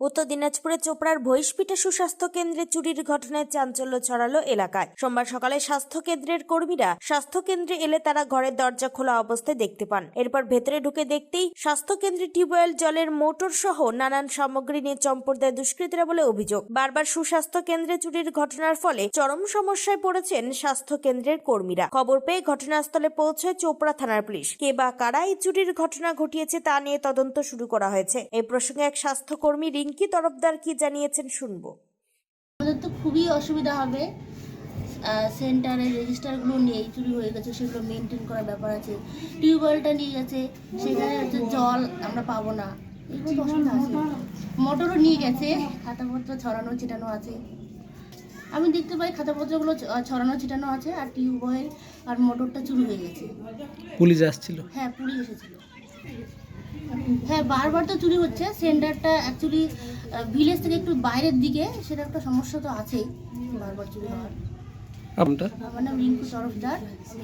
উত্তর দিনাজপুরের চোপড়ার ভৈশপিঠা সুস্বাস্থ্য কেন্দ্রে চুরির ঘটনায় চাঞ্চল্য ছড়ালো এলাকায়। সোমবার সকালে স্বাস্থ্য কেন্দ্রের কর্মীরা স্বাস্থ্য কেন্দ্রে এলে তারা ঘরের দরজা খোলা অবস্থায় দেখতে পান। এরপর ভেতরে ঢুকে দেখতেই স্বাস্থ্য কেন্দ্রে টিউবওয়েল, জলের মোটর সহ নানান সামগ্রী নিয়ে চম্পট দেয় দুষ্কৃতীরা বলে অভিযোগ। বারবার সুস্বাস্থ্য কেন্দ্রে চুরির ঘটনার ফলে চরম সমস্যায় পড়েছেন স্বাস্থ্য কেন্দ্রের কর্মীরা। খবর পেয়ে ঘটনাস্থলে পৌঁছয় চোপড়া থানার পুলিশ। কে বা কারা এই চুরির ঘটনা ঘটিয়েছে তা নিয়ে তদন্ত শুরু করা হয়েছে। এই প্রসঙ্গে এক স্বাস্থ্যকর্মী রিঙ্কি তরফদার কি জানিয়েছেন শুনব। আমাদের তো খুবই অসুবিধা হবে। সেন্টারের রেজিস্টারগুলো নেই চুরি হয়ে গেছে সেগুলো মেনটেন করার ব্যাপার আছে। টিউবওয়েলটা নিয়ে গেছে সেখানে হচ্ছে জল আমরা পাবো না। মোটরও নিয়ে গেছে খাতাপত্র ছড়ানো ছিটানো আছে। আমি দেখতে পাই খাতাপত্রগুলো ছড়ানো ছিটানো আছে আর টিউবওয়েল আর মোটরটা চুরি হয়ে গেছে। পুলিশ আসছিল? হ্যাঁ পুলিশ এসেছিল। হ্যাঁ বারবার তো চুরি হচ্ছে। সেন্টারটা অ্যাকচুয়ালি ভিলেজ থেকে একটু বাইরের দিকে সেটা একটা সমস্যা তো আছেই বারবার চুরি হওয়ার। আপনারটা? আমার নাম Rinku Tarafdar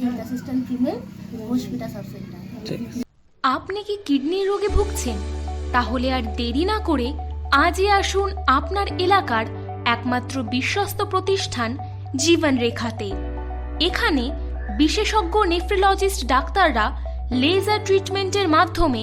health assistant female hospital sub centre আপনি কি কিডনির রোগে ভুগছেন? তাহলে আর দেরি না করে আজই আসুন আপনার এলাকার একমাত্র বিশ্বস্ত প্রতিষ্ঠান জীবন রেখাতে এখানে বিশেষজ্ঞ নেফ্রোলজিস্ট ডাক্তাররা লেজার ট্রিটমেন্টের মাধ্যমে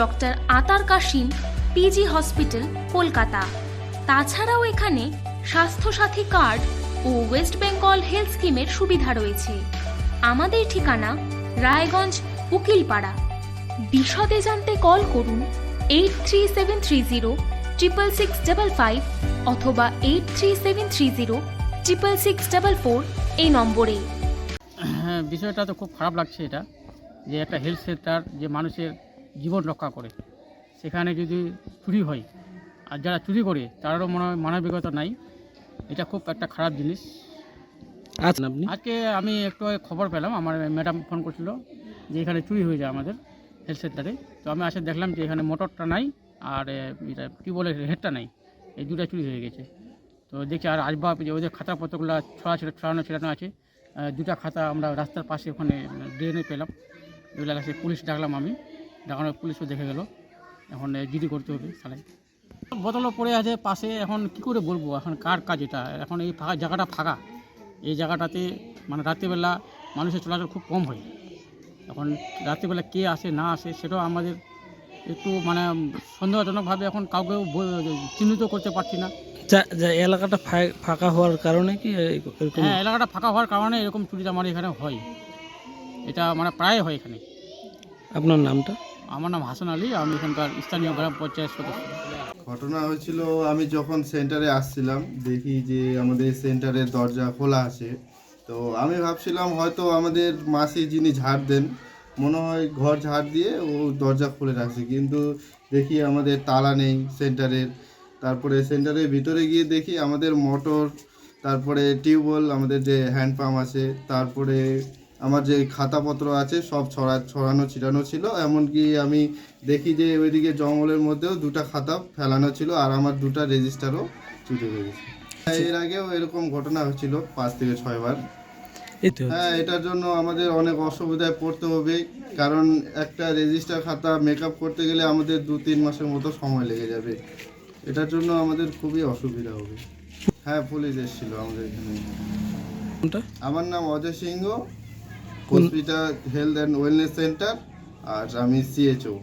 ডক্টর আতার কাশিম, পিজি হসপিটাল, কলকাতা। তাছাড়াও এখানে স্বাস্থ্যসাথী কার্ড ও ওয়েস্ট বেঙ্গল হেলথ স্কিমের সুবিধা রয়েছে। আমাদের ঠিকানা রায়গঞ্জ, উকিলপাড়া। বিশদে জানতে কল করুন eight three seven three zero triple six double five অথবা eight three seven three zero triple six double four এই নম্বরে। হ্যাঁ বিষয়টা তো খুব খারাপ লাগছে এটা, যে একটা হেলথ সেন্টার যে মানুষের জীবন রক্ষা করে। সেখানে যদি চুরি হয় আর যারা চুরি করে তারও মনে হয় মানবিকতা নাই। এটা খুব একটা খারাপ জিনিস। আছেন আপনি? আজকে আমি একটু খবর পেলাম আমার ম্যাডাম ফোন করছিল যে এখানে চুরি হয়ে যায় আমাদের হেলথ সেন্টারে তো আমি আসে দেখলাম যে এখানে মোটরটা নাই আর এটা টিউবওয়েলের হেডটা নাই। এই দুটা চুরি হয়ে গেছে। তো দেখছি আর আসবাব যে ওদের খাতাপত্রগুলো ছড়া ছিল ছড়ানো ছিটানো আছে দুটা খাতা আমরা রাস্তার পাশে ওখানে ড্রেনে পেলাম। এগুলো কাছে পুলিশ ডাকলাম আমি। ডাকানোর পুলিশও দেখে গেল। এখন জিডি করতে হবে তাহলে বোতলও পড়ে আছে পাশে এখন কি করে বলব? এখন কার কাজ এটা? এখন এই ফাঁকা জায়গাটা ফাঁকা। এই জায়গাটাতে মানে রাত্রিবেলা মানুষের চলাচল খুব কম হয়। এখন রাত্রিবেলা কে আসে না আসে সেটাও আমাদের একটু মানে সন্দেহজনকভাবে এখন কাউকে চিহ্নিত করতে পারছি না। যা- যা এলাকাটা ফাঁকা হওয়ার কারণে কি হ্যাঁ এলাকাটা ফাঁকা হওয়ার কারণে এরকম চুরি আমার এখানে হয়। এটা মানে প্রায় হয় এখানে। আপনার নামটা? আমার নাম হাসান আলী, আমি এখানকার স্থানীয় গ্রাম পঞ্চায়েত সদস্য। ঘটনা হয়েছিল, আমি যখন সেন্টারে আসছিলাম, দেখি যে আমাদের সেন্টারের দরজা খোলা আছে। তো আমি ভাবছিলাম, হয়তো আমাদের মাসি যিনি ঝাড় দেন, মনে হয় ঘর ঝাড় দিয়ে ও দরজা খুলে রাখছে। কিন্তু দেখি আমাদের তালা নেই সেন্টারের। তারপরে সেন্টারের ভিতরে গিয়ে দেখি আমাদের মোটর, তারপরে টিউবওয়েল, আমাদের যে হ্যান্ড পাম্প আছে, তারপরে আমার যে খাতাপত্র আছে সব ছড়া ছড়ানো ছিটানো ছিল। এমনকি আমি দেখি যে ওইদিকে জঙ্গলের মধ্যেও দুটা খাতা ফেলানো ছিল আর আমার দুটা রেজিস্টারও হয়ে গেছে। এর আগেও এরকম ঘটনা হয়েছিল পাঁচ থেকে ছয়বার হ্যাঁ এটার জন্য আমাদের অনেক অসুবিধায় পড়তে হবে কারণ একটা রেজিস্টার খাতা মেকআপ করতে গেলে আমাদের দু তিন মাসের মতো সময় লেগে যাবে। এটার জন্য আমাদের খুবই অসুবিধা হবে। হ্যাঁ পুলিশ এসেছিল আমাদের এখানে। আমার নাম Ajay Singh. Health and wellness centre আর আমি সিএচও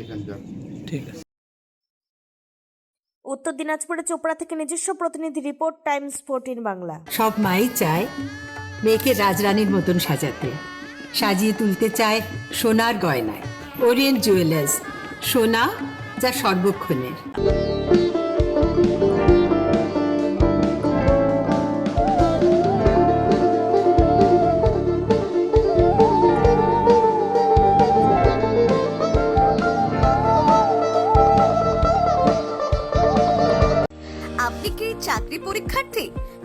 এখানকার। ঠিক আছে। উত্তর দিনাজপুরের চোপড়া থেকে নিজস্ব প্রতিনিধি রিপোর্ট টাইমস ফোরটিন বাংলা। সব মাই চায় মেয়েকে রাজরানীর মতন সাজাতে। সাজিয়ে তুলতে চায় সোনার গয়নায়। ওরিয়েন্ট জুয়েলার্স সোনা যা সর্বক্ষণের।